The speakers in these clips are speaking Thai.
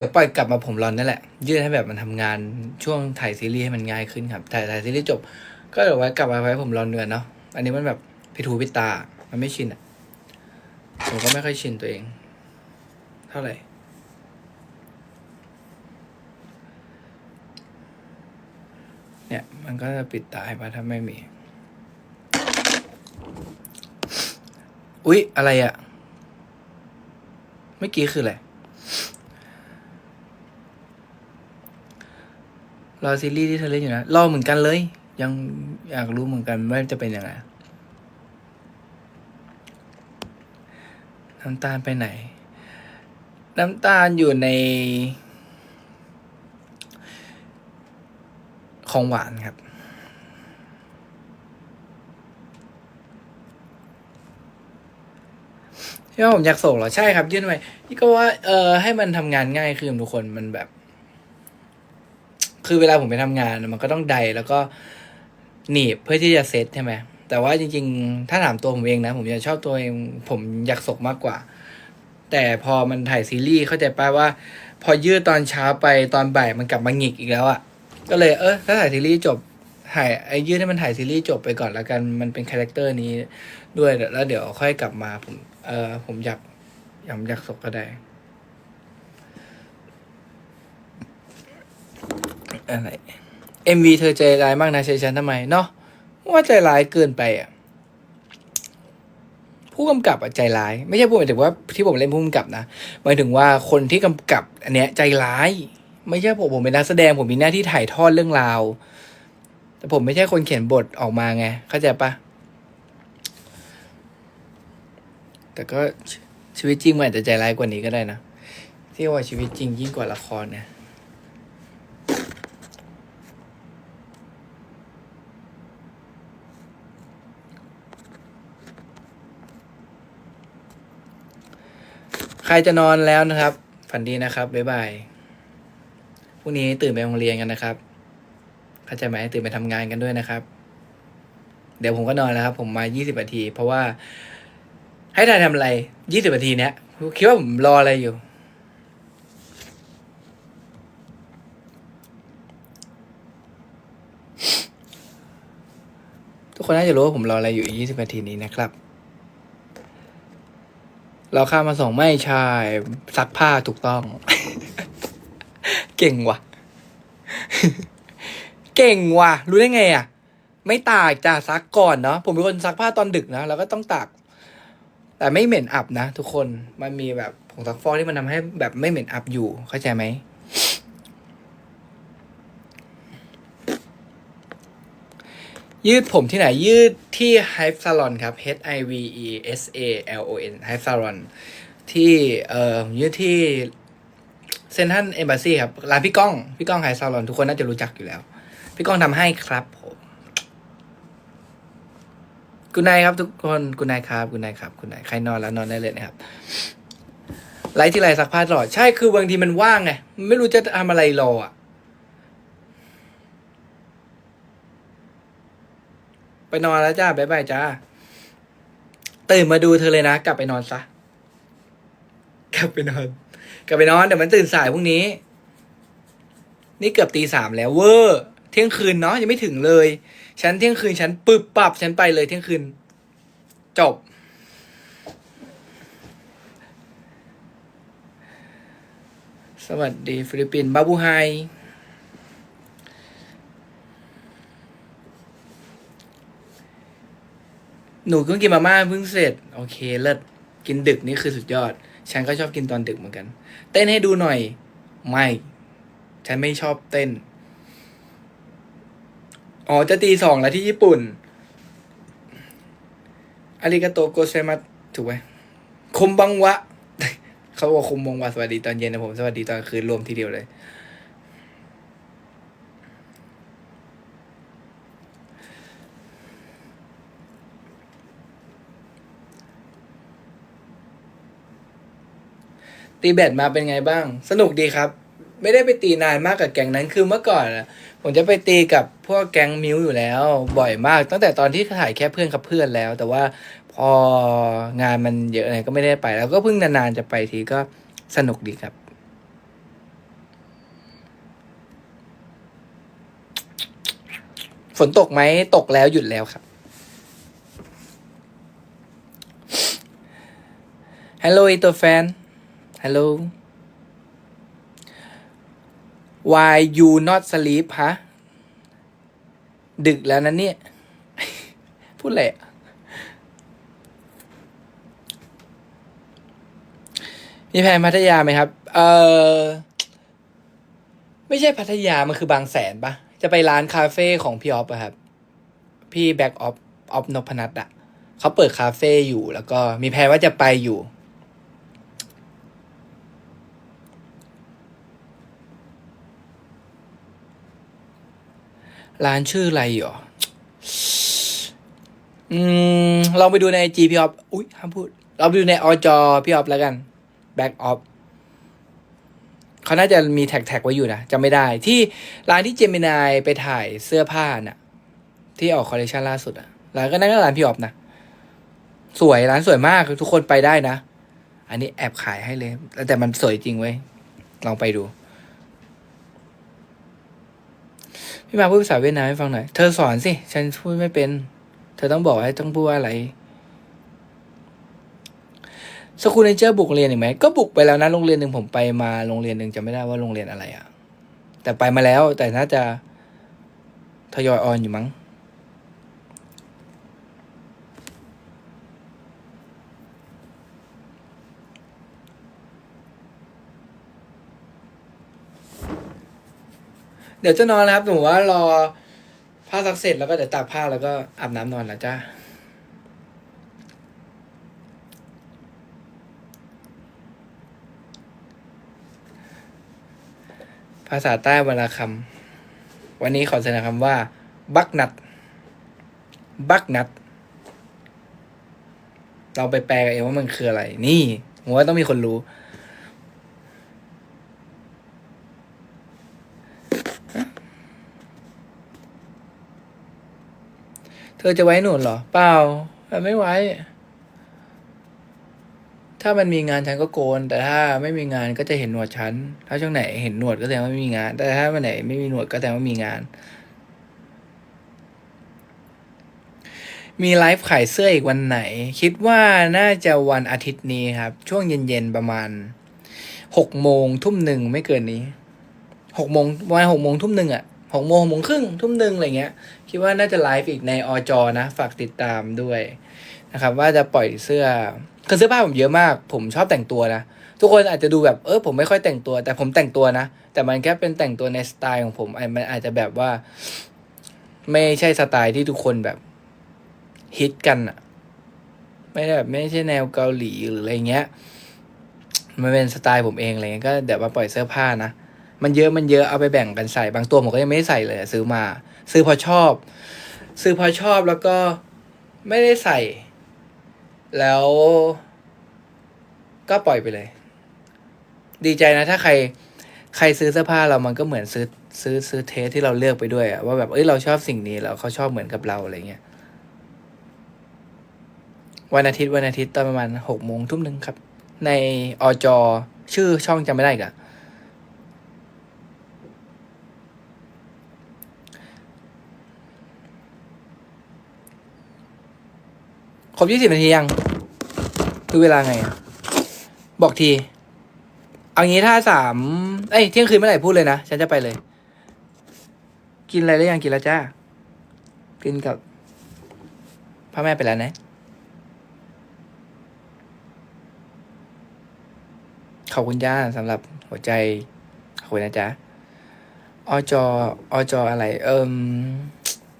เดี๋ยวปล่อยกลับมาผมรอนนั่นแหละ ยืดให้แบบมันทำงานช่วงถ่ายซีรีส์ให้มันง่ายขึ้นครับ ถ่ายถ่ายซีรีส์จบ ก็เดี๋ยวไว้กลับมาไว้ผมรอนเนือนเนาะอันนี้มันแบบพิทูพิตา มันไม่ชินอะผมก็ไม่ค่อยชินตัวเอง เท่าไหร่เนี่ยมันก็จะปิดตาให้มาถ้าไม่มี อุ๊ย อะไรอะ เมื่อกี้คืออะไร รอซีรีส์ที่เธอเล่นอยู่นะรอเหมือนกันเลย ยังอยากรู้เหมือนกันว่าจะเป็นยังไงน้ำตาลไปไหน น้ำตาลอยู่ใน ของหวานครับ ที่ว่าผมอยากส่งเหรอ ใช่ครับ ยื่นไปพี่ก็ว่า เออให้มันทำงานง่ายขึ้นทุกคนมันแบบ คือเวลาผมไปทำงานมันก็ต้องไดแล้วก็หนีบเพื่อที่จะเซตใช่ไหมแต่ว่าจริง ๆ ถ้าถามตัวผมเองนะ ผมจะชอบตัวเอง ผมอยากสกมากกว่า แต่พอมันถ่ายซีรีส์เข้าใจปะว่า พอยืดตอนเช้าไปตอนบ่ายมันกลับมาหงิกอีกแล้วอะ่ะก็เลยเออถ้าถ่ายซีรีส์จบถ่ายไอ้ยืดให้มันถ่ายซีรีส์จบไปก่อนแล้วกันมันเป็นคาแรคเตอร์นี้ด้วยแล้วเดี๋ยวค่อยกลับมาผมเออผมอยากอยากอยากสกก็ได้ อะไร MV เธอใจร้ายมากนะใช้ฉันทำไมเนาะว่าใจร้ายเกินไปอะผู้กำกับอะใจร้าย ไม่ใช่พูดหมายถึงว่าที่ผมเล่นผู้กำกับนะหมายถึงว่าคนที่กำกับ อันเนี้ยใจร้าย ไม่ใช่ผมผมเป็นนักแสดงผมมีหน้าที่ถ่ายทอดเรื่องราว แต่ผมไม่ใช่คนเขียนบทออกมาไงเข้าใจปะแต่ก็ชชีวิตจริงมันอาจจะใจร้ายกว่านี้ก็ได้นะที่ว่าชีวิตจริงยิ่งกว่าละครเนี่ย ครจะนอนแล้วนะครับ ฝันดีนะครับ บ๊ายบาย พรุ่งนี้ตื่นไปโรงเรียนกันนะครับ เข้าใจไหมตื่นไปทำงานกันด้วยนะครับ เดี๋ยวผมก็นอนแล้วครับ ผมมา 20นาที เพราะว่า ให้ทายทำอะไร 20นาทีเนี้ยคิดว่าผมรออะไรอยู่ ทุกคนน่าจะรู้ว่าผมรออะไรอยู่อีก 20นาทีนี้นะครับ เราข้ามมาส่งไม่ใช่ซักผ้าถูกต้อง เก่งว่ะ เก่งว่ะ รู้ได้ไงอะ ไม่ตากจ้ะซักก่อนเนาะผมเป็นคนซักผ้าตอนดึกนะแล้วก็ต้องตาก แต่ไม่เหม็นอับนะทุกคนมันมีแบบผงซักฟอกที่มันทำให้แบบไม่เหม็นอับอยู่เข้าใจไหม ยืดผมที่ไหนยืดที่ Hive Salon ครับ H I V E S A L O N Hive Salon ที่เอ่อยืดที่เซนทันเอมบ s ซีครับร้านพี่ก้อง พี่ก้องไฮซาลอน ทุกคนน่าจะรู้จักอยู่แล้ว พี่ก้องทำให้ครับผมกุณนายครับ ทุกคนกุณนายครับกุณนายครับกุณนายใครนอนแล้วนอนได้เลยนะครับไลฟ์ที่ไรซักผ้าตลอด ใช่คือบางทีมันว่างไง ไม่รู้จะทำอะไรรออะ ไปนอนแล้วจ้าบ๊ายบายจ้าตื่นมาดูเธอเลยนะ กลับไปนอนซะ กลับไปนอน กลับไปนอนเดี๋ยวมันตื่นสายพรุ่งนี้ นี่เกือบตีสามแล้วเวอร์เที่ยงคืนเนาะยังไม่ถึงเลยฉันเที่ยงคืนฉันปึบปับฉันไปเลยเที่ยงคืน จบ สวัสดีฟิลิปปินส์บาบูไฮ หนูเพิ่งกินมาม่าเพิ่งเสร็จ โอเคเลิศกินดึกนี่คือสุดยอด ฉันก็ชอบกินตอนดึกเหมือนกัน เต้นให้ดูหน่อย ไม่ ฉันไม่ชอบเต้น อ๋อจะตีสองแล้วที่ญี่ปุ่นอาริกาโตโกเซมัสถูกไหมคมบังวะ เขาบอกคมบังวะสวัสดีตอนเย็นนะผม สวัสดีตอนคืนรวมทีเดียวเลย ตีแบดมาเป็นไงบ้าง สนุกดีครับ ไม่ได้ไปตีนานมากกับแก๊งนั้นคือเมื่อก่อนผมจะไปตีกับพวกแก๊งมิวอยู่แล้ว บ่อยมาก ตั้งแต่ตอนที่ถ่ายแค่เพื่อนกับเพื่อนแล้ว แต่ว่าพองานมันเยอะอะไรก็ไม่ได้ไป แล้วก็เพิ่งนานๆจะไปทีก็สนุกดีครับ ฝนตกไหมตกแล้วหยุดแล้วครับฮัลโหลตัวแฟน ฮัลโหล why you not sleep ฮะ ดึกแล้วนะเนี่ย พูดอะไรอะมีแผนพัทยาไหมครับ เออไม่ใช่พัทยา มันคือบางแสนปะจะไปร้านคาเฟ่ของพี่ออฟอะครับ พี่แบ็กออฟออฟนพนัทอะเขาเปิดคาเฟ่อยู่ แล้วก็มีแผนว่าจะไปอยู่ ร้านชื่ออะไรหรอ อืมลองไปดูในจีพี่ออฟอุ้ยห้ามพูดเราไปดูในอจอพี่ออฟแล้วกันแบ็กออฟเขาน่าจะมีแท็กแท็กไว้อยู่นะจำไม่ได้ ที่ร้านที่เจมินายไปถ่ายเสื้อผ้าน่ะ ที่ออกคอลเลคชันล่าสุดอะร้านก็นั่นก็ร้านพี่ออฟนะสวยร้านสวยมากทุกคนไปได้นะ อันนี้แอบขายให้เลย แต่มันสวยจริงเว้ยลองไปดู พี่มาพูดภาษาเวียดนามให้ฟังหน่อย เธอสอนสิ ฉันพูดไม่เป็น เธอต้องบอกให้ต้องพูดว่าอะไร สกูลเนเจอร์บุกเรียนอีกไหม ก็บุกไปแล้วนะ โรงเรียนหนึ่งผมไปมาโรงเรียนหนึ่งจะไม่ได้ว่าโรงเรียนอะไรอะแต่ไปมาแล้วแต่น่าจะทยอยออนอยู่มั้ง เดี๋ยวจะนอนแล้วครับผมว่ารอผ้าซักเสร็จแล้วก็เดี๋ยวตากผ้าแล้วก็อาบน้ำนอนแล้วจ้าภาษาใต้วรรณคำวันนี้ขอเสนอคำว่า บักนัด บักนัด เราไปแปลกันเองว่ามันคืออะไร นี่ผมว่าต้องมีคนรู้ เธอจะไว้หนวดเหรอ เปล่าไม่ไว้ ถ้ามันมีงานฉันก็โกน แต่ถ้าไม่มีงานก็จะเห็นหนวดฉัน ถ้าช่วงไหนเห็นหนวดก็แสดงว่าไม่มีงาน แต่ถ้าวันไหนไม่มีหนวดก็แสดงว่ามีงาน มีไลฟ์ขายเสื้ออีกวันไหน คิดว่าน่าจะวันอาทิตย์นี้ครับ ช่วงเย็นๆประมาณหกโมงทุ่มหนึ่งไม่เกินนี้หกโมงประมาณหกโมงทุ่มหนึ่งอะ หกโมงหกโมงครึ่งทุ่มหนึ่งอะไรเงี้ย คิดว่าน่าจะไลฟ์อีกในอจอนะ ฝากติดตามด้วยนะครับ ว่าจะปล่อยเสื้อคือเสื้อผ้าผมเยอะมาก ผมชอบแต่งตัวนะ ทุกคนอาจจะดูแบบเออผมไม่ค่อยแต่งตัว แต่ผมแต่งตัวนะ แต่มันแค่เป็นแต่งตัวในสไตล์ของผมไอมันอาจจะแบบว่า ไม่ใช่สไตล์ที่ทุกคนแบบฮิตกันอะไม่ได้แบบไม่ใช่แนวเกาหลีหรืออะไรเงี้ย มันเป็นสไตล์ผมเองอะไรเงี้ยก็เดี๋ยวมาปล่อยเสื้อผ้านะ มันเยอะมันเยอะเอาไปแบ่งกันใส่บางตัวผมก็ยังไม่ได้ใส่เลยซื้อมา ซื้อพอชอบ ซื้อพอชอบแล้วก็ไม่ได้ใส่ แล้วก็ปล่อยไปเลย ดีใจนะถ้าใครใครซื้อเสื้อผ้าเรามันก็เหมือนซื้อซื้อซื้อเทสที่เราเลือกไปด้วยอะว่าแบบเอ้ยเราชอบสิ่งนี้แล้วเขาชอบเหมือนกับเราอะไรเงี้ยวันอาทิตย์วันอาทิตย์ตอนประมาณหกโมงทุ่มหนึ่งครับ ในอจอชื่อช่องจำไม่ได้กะ ครบยี่สิบนาทียังดูเวลาไง บอกที เอางี้ถ้าสามเอ้ยเที่ยงคืนเมื่อไหร่พูดเลยนะ ฉันจะไปเลย กินอะไรแล้ยังกินแล้วจ้า กินกับพ่อแม่ไปแล้วนะ ขอบคุณจ้าสำหรับหัวใจ ขอบคุณนะจ๊ะอจอจออะไร เอิม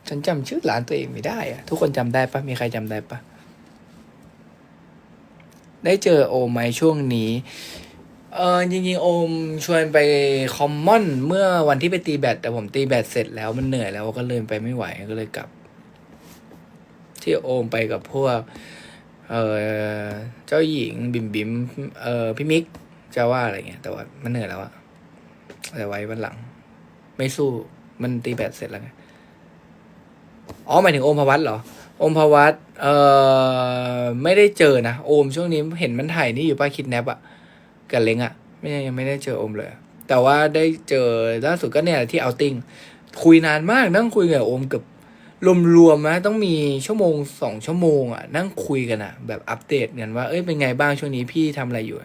ฉันจำชื่อร้านตัวเองไม่ได้อะทุกคนจำได้ปะมีใครจำได้ปะ ได้เจอโอมไหมช่วงนี้เออจริงๆโอมชวนไปคอมมอนเมื่อวันที่ไปตีแบตแต่ผมตีแบตเสร็จแล้วมันเหนื่อยแล้วก็เลยไปไม่ไหวก็เลยกลับ ที่โอมไปกับพวก เออเจ้าหญิงบิมบิมเออพี่มิกจะว่าอะไรเงี้ย แต่ว่ามันเหนื่อยแล้วอะแต่ไว้วันหลัง ไม่สู้มันตีแบตเสร็จแล้วไงอ๋อหมายถึงโอมพวัตเหรอ อมพวัตเอ่อไม่ได้เจอนะโอมช่วงนี้เห็นมันถ่ายนี่อยู่ป้าคิดแนปอะกับเล้งอะไม่ยังไม่ได้เจอโอมเลย แต่ว่าได้เจอล่าสุดก็เนี่ยที่เอาติ้งคุยนานมากนั่งคุยกับโอมเกือบรวมๆนะต้องมีชั่วโมงสองชั่วโมงอะนั่งคุยกันอะแบบอัปเดตกันว่าเอ้ยเป็นไงบ้างช่วงนี้พี่ทำอะไรอยู่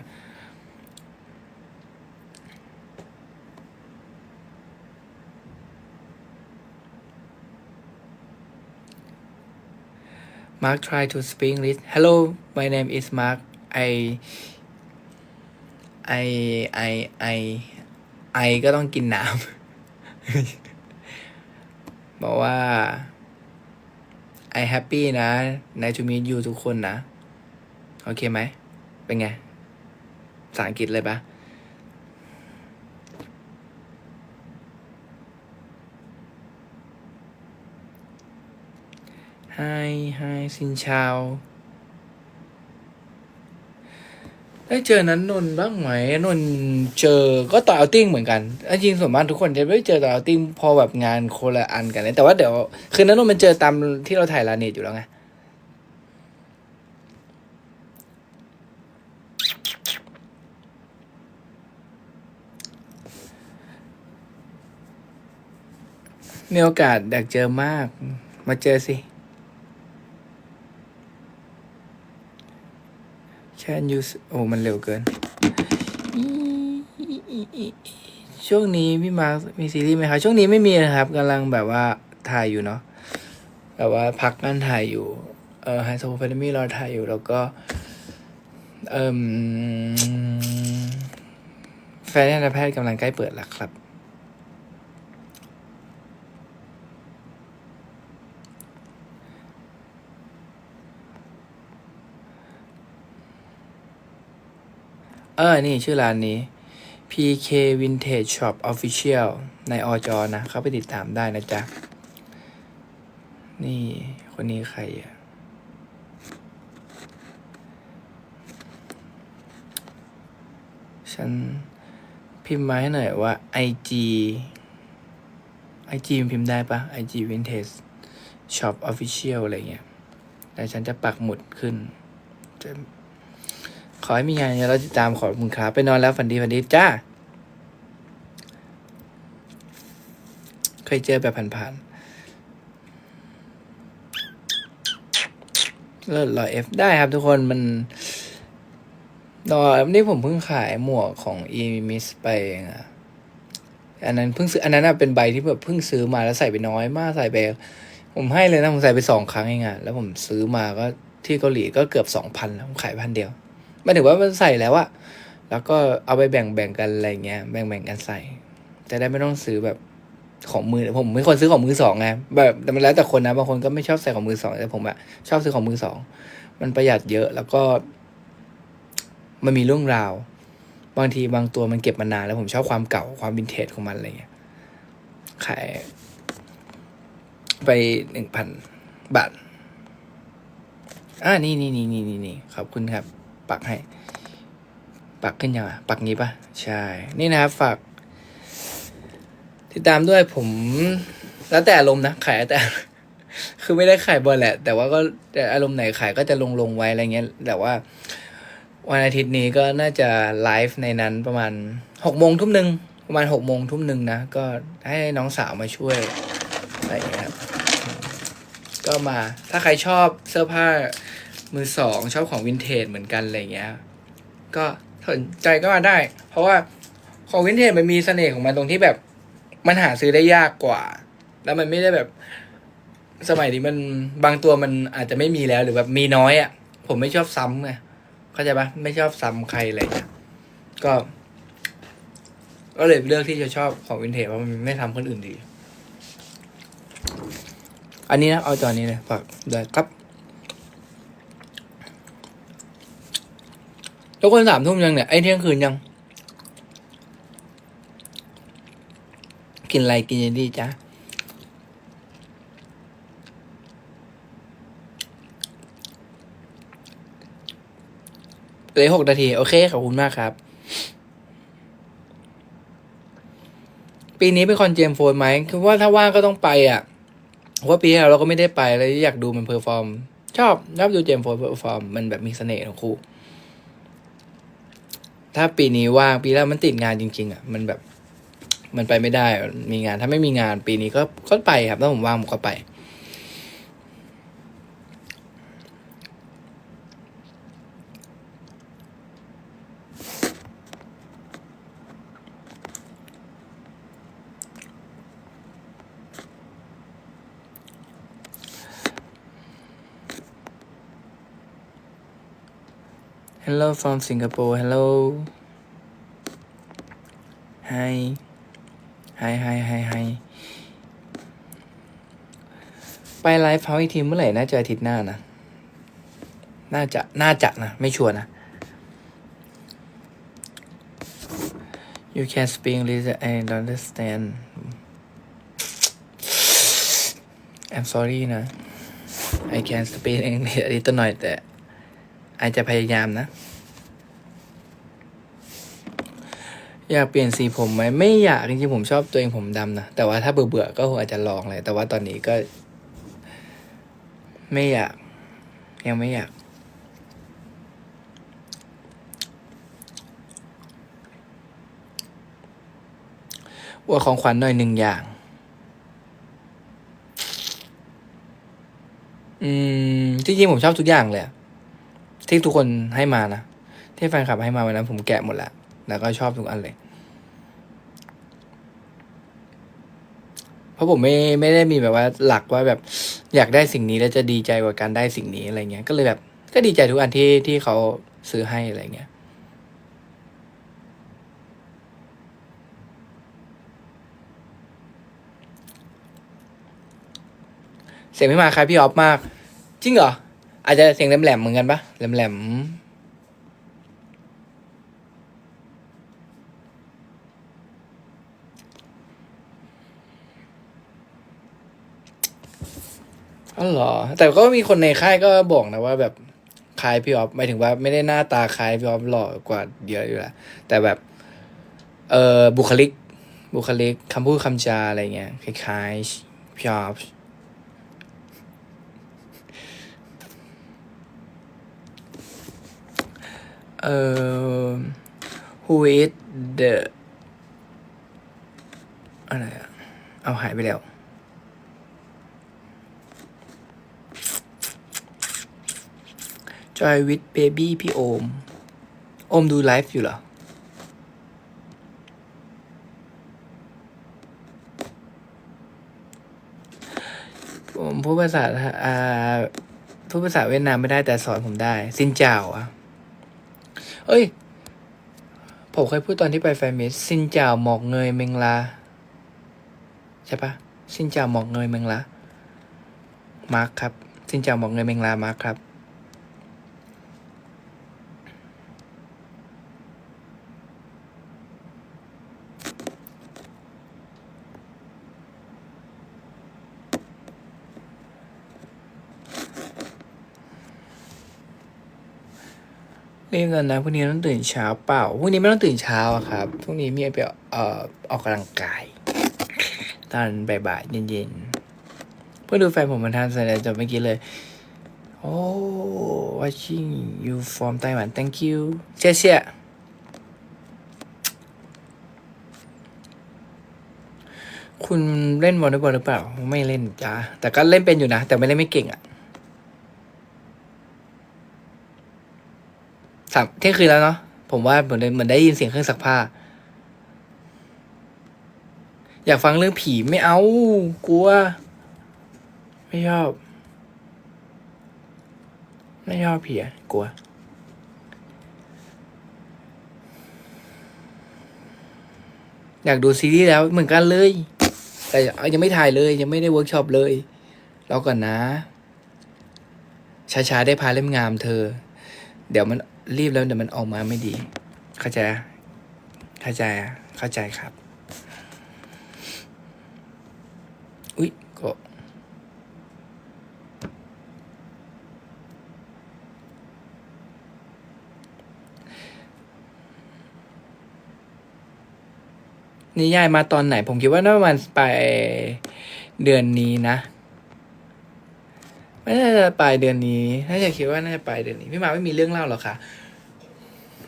อะมาร์ค try to speak English hello my name is Mark I I I I I ก็ต้องกินน้ำ บอกว่า I happy นะ nice to meet you ทุกคนนะ โอเคไหม เป็นไงภาษาอังกฤษเลยปะ Hi Hi ซินชาว ได้เจอนั้นนนบ้างไหมนนเจอก็ต่อเอาติ้งเหมือนกันจริงส่วนมากทุกคนจะไม่เจอต่อเอาติ้งพอแบบงานโคนละอันกันเลยแต่ว่าเดี๋ยว คือนั้นนนมันเจอตามที่เราถ่ายลาเนตอยู่แล้วไงมีโอกาสอยากเจอมาก มาเจอสิ Can you s- โอ้มันเร็วเกิน ช่วงนี้พี่มาร์คมีซีรีส์ไหมครับ ช่วงนี้ไม่มีนะครับกำลังแบบว่าถ่ายอยู่เนาะแบบว่าพักงานถ่ายอยู่ เออไฮโซเฟนมี่รอถ่ายอยู่ แล้วก็เอ่มแฟนทันตแพทย์กำลังใกล้เปิดแล้วครับ เออ นี่ชื่อร้านนี้ PK Vintage Shop Official ในอจอนะ เข้าไปติดตามได้นะจ๊ะ นี่ คนนี้ใครอะฉันพิมพ์มาให้หน่อยว่า IG IG มพิมพ์ได้ปะ IG Vintage Shop Official อะไรเงี้ยแต่ฉันจะปักหมุดขึ้นจะ ขอให้มีงานเยอะเราติดตามขอบคุณครับ ไปนอนแล้วฝันดีฝันดีจ้า เคยเจอแบบผ่านๆเลิศรอเอฟได้ครับทุกคนมันรอนี่ผมเพิ่งขายหมวกของ e m i s ไปเองอะอันนั้นเพิ่งซื้ออันนั้นอะเป็นใบที่แบบเพิ่งซื้อมาแล้วใส่ไปน้อยมากใส่ไปผมให้เลยนะผมใส่ไปสองครั้งเองอะแล้วผมซื้อมาก็ที่เกาหลีก็เกือบสองพันแล้วผมขายพันเดียว มายถึงว่ามันใส่แล้วอะแล้วก็เอาไปแบ่งแบ่งกันอะไรเงี้ยแบ่งแบ่งกันใส่ จะได้ไม่ต้องซื้อแบบของมือผมไม่คนซื้อของมือสองไงแบบแต่มันแล้วแต่คนนะบางคนก็ไม่ชอบใส่ของมือสองแต่ผมอะชอบซื้อของมือสองมันประหยัดเยอะแล้วก็ มันมีเรื่องราว บางทีบางตัวมันเก็บมานานแล้วผมชอบความเก่าความวินเทจของมันอะไรเงี้ยขายไปหนึ่งพันบาทอ่านี่นี่นี่นี่นี่นี่ขอบคุณครับ ปักให้ ปักขึ้นยังอะปักงี้ปะใช่ นี่นะครับฝากติดตามด้วยผม แล้วแต่อารมณ์นะขายแต่ คือไม่ได้ขายบ่อยแหละ แต่ว่าก็แต่อารมณ์ไหนขายก็จะลงลงไว้อะไรเงี้ย แต่ว่า วันอาทิตย์นี้ก็น่าจะไลฟ์ในนั้นประมาณหกโมงทุ่มหนึ่งประมาณหกโมงทุ่มหนึ่งนะ ก็ให้น้องสาวมาช่วยอะไรอย่างเงี้ยครับก็มาถ้าใครชอบเสื้อผ้า มือสองชอบของวินเทจเหมือนกันอะไรเงี้ย ก็สนใจก็มาได้ เพราะว่าของวินเทจมันมีเสน่ห์ของมันตรงที่แบบ มันหาซื้อได้ยากกว่า แล้วมันไม่ได้แบบ สมัยนี้มันบางตัวมันอาจจะไม่มีแล้วหรือแบบมีน้อยอะ่ะ ผมไม่ชอบซ้ำไงเข้าใจปะไม่ชอบซ้ำใครอะไรเงี้ยก็ ก็เลยเลือกที่จะชอบของวินเทจเพราะมันไม่ทำคนอื่นดี อันนี้นะเอาจอนี้เลยฝากด้วยครับ ทุกคนสามทุ่มยังเนี่ยไอ้เที่ยงคืนยัง กินอะไรกินยังดีจ้ะเลยหกนาที โอเค ขอบคุณมากครับ ปีนี้เป็นคอนเจมโฟนไหมคือว่าถ้าว่างก็ต้องไปอะเพราะว่าปีที่แล้วเราก็ไม่ได้ไปแล้วอยากดูมันเพอร์ฟอร์ม ชอบชอบดูเจมโฟนเพอร์ฟอร์ม มันแบบมีเสน่ห์ทั้งคู่ ถ้าปีนี้ว่างปีแล้วมันติดงานจริง ๆ อะ มันแบบ มันไปไม่ได้มีงาน ถ้าไม่มีงานปีนี้ก็ก็ไปครับถ้าผมว่างผมก็ไป Hello from Singapore Hello Hi Hi Hi Hi Hi ไปไลฟ์เฮาอีกทีเมื่อไหร่น่าจะอาทิตย์หน้านะ น่าจะ น่าจะนะ ไม่ชัวร์นะ You can speak English I don't understand I'm sorry นะ I can speak English นิดหน่อยแต่ อาจจะพยายามนะ อยากเปลี่ยนสีผมไหมไม่อยากจริงๆผมชอบตัวเองผมดำนะ แต่ว่าถ้าเบื่อๆก็คงอาจจะลองเลย แต่ว่าตอนนี้ก็ ไม่อยาก ยังไม่อยากอวดของขวัญหน่อยหนึ่งอย่าง อืมจริงๆผมชอบทุกอย่างเลย ที่ทุกคนให้มานะ ที่แฟนคลับให้มาวันนั้นผมแกะหมดแล้ว แล้วก็ชอบทุกอันเลย เพราะผมไม่ไม่ได้มีแบบว่าหลักว่าแบบอยากได้สิ่งนี้แล้วจะดีใจกว่าการได้สิ่งนี้อะไรเงี้ย ก็เลยแบบ ก็ดีใจทุกอันที่ที่เขาซื้อให้อะไรเงี้ยเสียงไม่มาคล้ายพี่ออฟมาก จริงเหรอ อาจจะเสียงแหลมๆเหมือนกันปะแหลมๆอ๋อเหรอ แต่ก็มีคนในค่ายก็บอกนะว่าแบบคล้ายพี่ออฟหมายถึงว่าไม่ได้หน้าตาคล้ายพี่ออฟหล่อกว่าเยอะอยู่แล้วแต่แบบ เออบุคลิก บุคลิกคำพูดคำจาอะไรเงี้ยคล้ายๆพี่ออฟ เอ่อ who is the อะไรอะเอาหายไปแล้ว Joy with baby พี่โอม โอมดูไลฟ์อยู่เหรอ ผมพูดภาษาอ่าพูดภาษาเวียดนามไม่ได้แต่สอนผมได้ซินเจ้าอะ เอ้ย ผมเคยพูดตอนที่ไปแฟมิสซินเจ้าหมอกเงยเมงลา ใช่ปะซินเจ้าหมอกเงยเมงลามาร์คครับ ซินเจ้าหมอกเงยเมงลามาร์คครับ รีบกันนะพรุ่งนี้ต้องตื่นเช้าเปล่าพรุ่งนี้ไม่ต้องตื่นเช้าอะครับพรุ่งนี้มีไปเอ่อออกกำลังกาย ตอนบ่ายๆเย็นๆเพื่อดูแฟนผมมาทานเสร็จแล้วจบเมื่อกี้เลยโอ้ watching you from Taiwan thank you เชี่ยเชี่ยคุณเล่นวอลเลย์บอลหรือเปล่า ไม่เล่นจ้าแต่ก็เล่นเป็นอยู่นะ แต่ไม่เล่นไม่เก่งอะ สามเที่ยงคืนแล้วเนาะผมว่าเหมือนเหมือนได้ยินเสียงเครื่องซักผ้า อยากฟังเรื่องผีไม่เอา กลัว ไม่ชอบ ไม่ชอบผีอะกลัว อยากดูซีรีส์แล้วเหมือนกันเลย แต่ยังไม่ถ่ายเลยยังไม่ได้เวิร์กช็อปเลยรอก่อนนะช้าๆได้พาเล่มงามเธอ เดี๋ยวมัน รีบแล้วเดี๋ยวมันออกมาไม่ดี เข้าใจ เข้าใจ เข้าใจครับ อุ๊ยก็นิยายมาตอนไหน ผมคิดว่าน่าประมาณปลายเดือนนี้นะ ไม่น่าจะปลายเดือนนี้น่าจะคิดว่าน่าจะปลายเดือนนี้พี่มาไม่มีเรื่องเล่าหรอคะ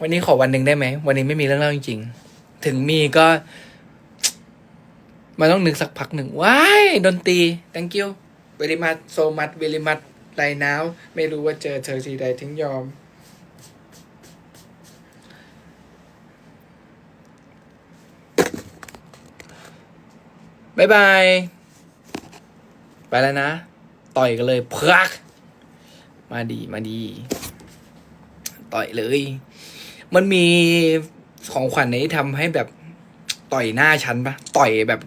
วันนี้ขอวันหนึ่งได้ไหมวันนี้ไม่มีเรื่องเล่าจริง ๆ ถึงมีก็มันต้องนึกสักพักหนึ่งว้ายดนตรี thank you very much so much very much right now ไม่รู้ว่าเจอเธอทีใดถึงยอมบายบาย ไปแล้วนะ ต่อยกันเลยพรัก มาดีมาดี ต่อยเลย มันมีของขวัญไหนที่ทำให้แบบต่อยหน้าฉันปะต่อยแบบ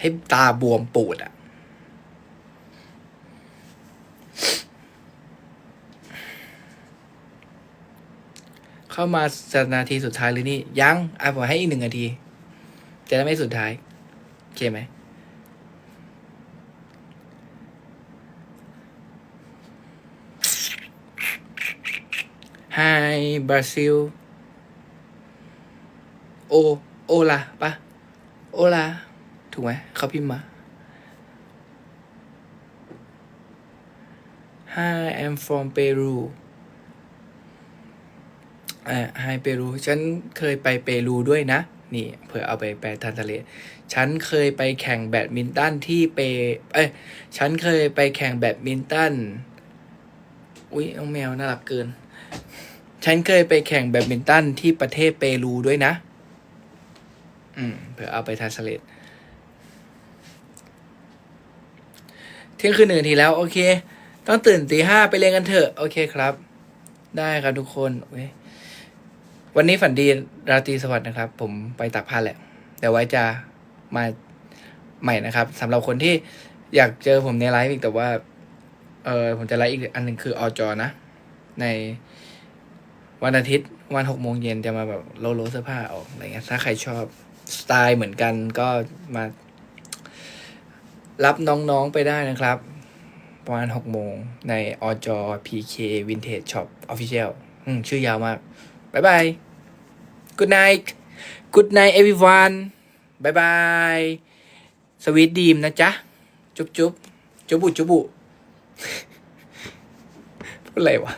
ให้ตาบวมปูดอะเข้ามาสนาทีสุดท้ายเลยนี่ยังอะผมให้อีกหนึ่งนาที จะได้ไม่สุดท้าย โอเคไหม Hi Brazil โอโอลาปะโอลาถูกไหมเขาพิมพ์มา Hi I'm from Peru อ่า Hi Peru ฉันเคยไปเปรูด้วยนะ นี่เผื่อเอาไปแปลทันทะเล ฉันเคยไปแข่งแบดมินตันที่เป เอ้ย ฉันเคยไปแข่งแบดมินตัน อุ๊ยน้องแมวน่ารักเกิน ฉันเคยไปแข่งแบดมินตันที่ประเทศเปรูด้วยนะ อืมเผื่อเอาไปทาสเลตเที่ยงคืนหนึ่งทีแล้ว โอเค ต้องตื่นตีห้าไปเรียนกันเถอะ โอเคครับ ได้ครับทุกคนโอ้ยวันนี้ฝันดีราตรีสวัสดิ์นะครับ ผมไปตักผ้าแหละเดี๋ยวไว้จะมาใหม่นะครับสำหรับคนที่อยากเจอผมในไลฟ์อีกแต่ว่า เออผมจะไลฟ์อีกอันหนึ่งคืออจอนะ ใน วันอาทิตย์วันหกโมงเย็นจะมาแบบโลโลเสื้อผ้าออกอะไรเงี้ยถ้าใครชอบสไตล์เหมือนกันก็มา รับน้องๆไปได้นะครับ ประมาณหกโมงในอจ PK Vintage Shop Official อืมชื่อยาวมาก บ๊ายบาย Good night Good night everyone บ๊ายบาย สวีทดีมนะจ๊ะ จุ๊บจุ๊บจุบุจุบุพูดอะไรวะ